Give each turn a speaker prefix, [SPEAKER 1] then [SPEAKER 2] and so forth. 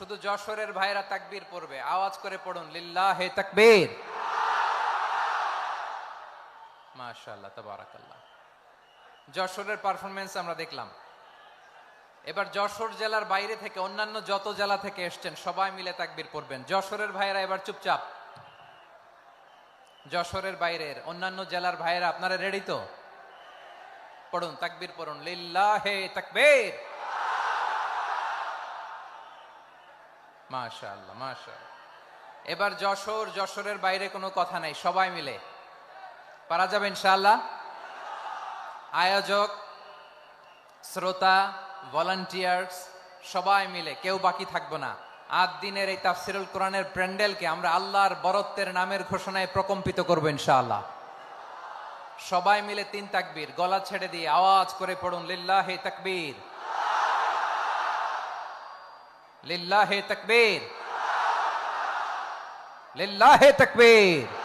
[SPEAKER 1] শুধু যশোরের ভাইরা তাকবীর পড়বে। আওয়াজ করে পড়ুন, লিল্লাহ হে তাকবীর। মাশাআল্লাহ, তাবারাকাল্লাহ। যশোরের পারফরমেন্স আমরা দেখলাম। এবার যশোর জেলার বাইরে থেকে অন্যান্য যত জেলা থেকে এসছেন, সবাই মিলে তাকবীর পড়বেন। যশোরের ভাইরা এবার চুপচাপ। যশোরের বাইরের অন্যান্য জেলার ভাইরা, আপনারা রেডি তো? পড়ুন, তাকবীর পড়ুন, লিল্লাহে তাকবীর। মাশাআল্লাহ মাশাআল্লাহ। এবার যশোর, যশোরের বাইরে কোনো কথা নাই, সবাই মিলে। পারা যাবে ইনশাআল্লাহ? আয়োজক, শ্রোতা ভলান্টিয়ার্স সবাই মিলে, কেউ বাকি থাকব না। আট দিনের এই তাফসিরুল কোরআনের প্যান্ডেলকে আমরা আল্লাহর বরত্বের নামের ঘোষণায় প্রকম্পিত করব ইনশাআল্লাহ। সবাই মিলে তিন তাকবীর, গলা ছেড়ে দিয়ে আওয়াজ করে পড়ুন, লিল্লাহে তাকবীর। লিল্লাহে তকবীর। লিল্লাহে তাকবীর।